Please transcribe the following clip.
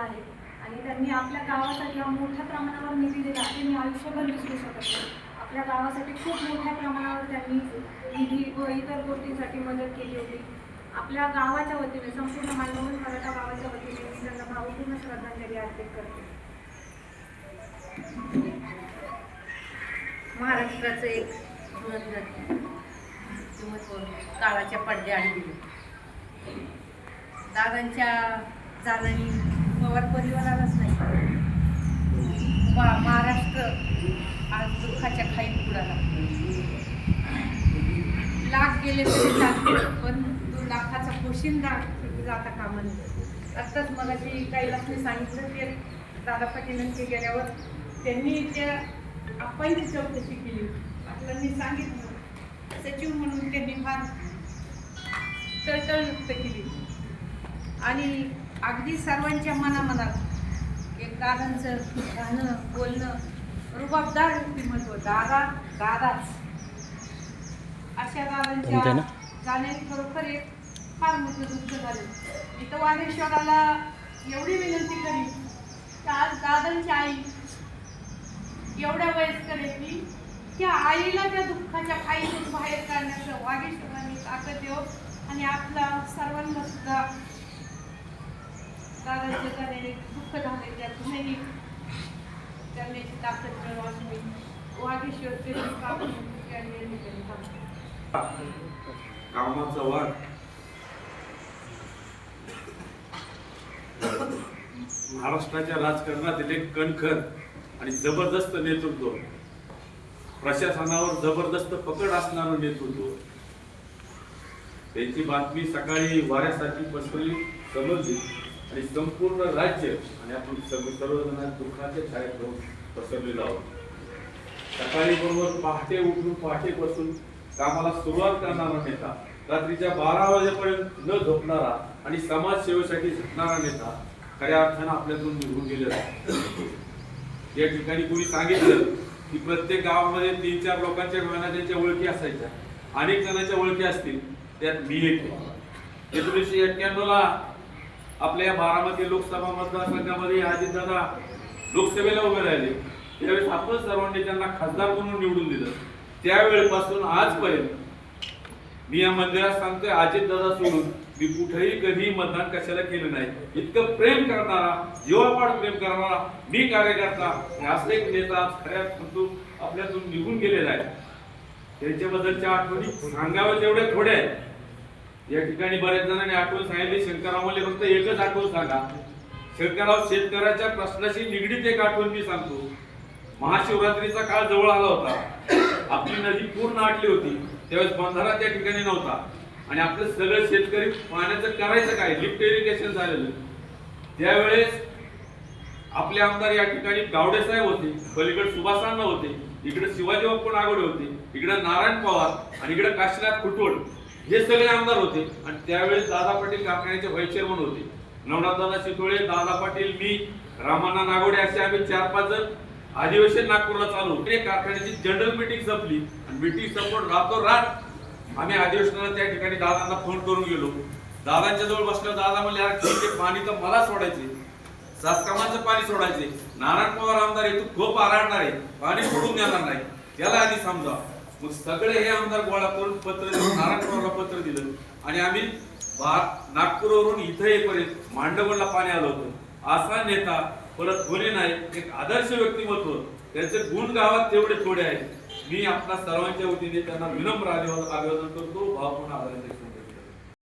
आहे. आणि त्यांनी आपल्या गावासाठी हा मोठ्या प्रमाणावर निधी दिला ते मी आयुष्यभर विसरू शकत नाही. आपल्या गावासाठी खूप मोठ्या प्रमाणावर त्यांनी निधी व इतर गोष्टींसाठी मदत केली होती. आपल्या गावाच्या वतीने संपूर्ण मालवण मराठा गावाच्या वतीने मी त्यांना भावपूर्ण श्रद्धांजली अर्पित करते. महाराष्ट्राचं एक काळाच्या पडद्याआड गेले. दादांच्या जाण्याने पवार परिवारालाच नाही. मा- महाराष्ट्र आज दुःखाच्या खाईत बुडाला लाख गेले तरी चालते पण तो लाखाचा पोशिंदा जाता कामा नये. आत्ताच मगाशी कैलासने सांगितलं ते दादा पाटीलांचे गेल्यावर त्यांनी त्या आपांची चौकशी केली. पाटलांनी सांगितलं सचिव म्हणून त्यांनी फार तळतळ व्यक्त केली. आणि अगदी सर्वांच्या मनामनात एक दादांचं गाणं बोलणं रुबाबदार व्यक्तिमत्व दादा दादाच. अशा दादांच्या जाण्याने खरोखर एक फार मोठं दुःख झालं. इथं वागेश्वराला एवढी विनंती करी की आज दादांची आई एवढ्या वयस्कर आहे की त्या आईला त्या दुःखाच्या खाईतून बाहेर काढण्याचं वागेश्वरांनी ताकद देव आणि आपला सर्वांना सुद्धा दुःख झाले करण्याची ताकद कामाचा वाद महाराष्ट्राच्या राजकारणातील एक कणखर आणि जबरदस्त नेतृत्व. प्रशासनावर जबरदस्त पकड असणारं नेतृत्व. त्यांची बातमी सकाळी वाऱ्यासाठी पसरली समजली. आणि संपूर्ण राज्य आणि आपण सगळे सर्वजण दुःखाच्या छायेत राहून पसरलेलो आहोत. सकाळी बरोबर पहाटे उठून पहाटेपासून कामाला सुरुवात करणारा नेता रात्रीच्या बारा वाजेपर्यंत न झोपणारा आणि समाजसेवेसाठी झटणारा नेता खऱ्या अर्थानं आपल्यातून निघून गेलेला या ठिकाणी कोणी सांगितलं की प्रत्येक गावामध्ये तीन चार लोकांच्या डोळ्यांना त्यांच्या ओळखी असायच्या. अनेक जणांच्या ओळखी असतील त्यात मी एक एकोणीसशे एक्क्याण्णवला आपल्या या बारामती लोकसभा मतदारसंघामध्ये अजितदादा लोकसभेला उभे राहिले. त्यावेळेस आपण सर्वांनी त्यांना खासदार म्हणून निवडून दिलं. त्यावेळेपासून आजपर्यंत मी या मंदिरात सांगतोय अजितदादा सोडून मी कुठेही कधी मतदान कशाला केलं नाही. इतकं प्रेम करणारा जीवापाड प्रेम करणारा मी कार्यकर्ता हे एक नेता खऱ्या आपल्यातून निघून गेलेला आहे. त्यांच्याबद्दलच्या आठवणी सांगाव्या तेवढ्या थोड्या आहेत. या ठिकाणी बऱ्याच जणांनी आठवण सांगितली शंकरराव मला फक्त एकच आठवण सांगा. शंकरराव शेतकऱ्याच्या प्रश्नाशी निगडीत एक आठवण मी सांगतो. महाशिवरात्रीचा काळ जवळ आला होता. आपली नदी पूर्ण आटली होती. त्यावेळेस बंधारा त्या ठिकाणी नव्हता. आणि आपले सगळे शेतकरी पाण्याचं करायचं काय? लिफ्ट इरिगेशन झालेलं. त्यावेळेस आपले आमदार या ठिकाणी गावडे साहेब होते. पलीकडे सुभाषांना होते. इकडे शिवाजी बाप्पू नागोडे होते. इकडे नारायण पवार आणि इकडे काशीनाथ खुटवड. हे सगळे आमदार होते. आणि त्यावेळेस दादा पाटील कारखान्याचे व्हाईस चेअरमन होते. नवनाथदादा शितोळे दादा पाटील मी रामाना नागोडे असे आम्ही चार पाच जण अधिवेशन नागपूरला चालू ते कारखान्याची जनरल मीटिंग संपली. आणि मीटिंग संपून रातोरात आम्ही अधिवेशनाला त्या ठिकाणी दादांना फोन करून गेलो. दादांच्या जवळ बसल्यावर दादा म्हणले यार ठीक आहे पाणी तर मला सोडायचे सासकामाचं पाणी सोडायचे नारायण पवार आमदार इथून खूप आराडणार आहे. पाणी सोडून देणार नाही. त्याला आधी समजा मग सगळे हे आमदार गोळा करून पत्र दिलं पत्र दिलं. आणि आम्ही नागपूरवरून इथं येईपर्यंत मांडवला पाणी आलं होतं. असा नेता परत कोणी नाही एक आदर्श व्यक्तिमत्व. त्यांचे गुण गावात तेवढे थोडे आहेत. मी आपल्या सर्वांच्या वतीने त्यांना विनम्र अभिवादन अभिवादन करतो. भावपूर्ण आदरांजली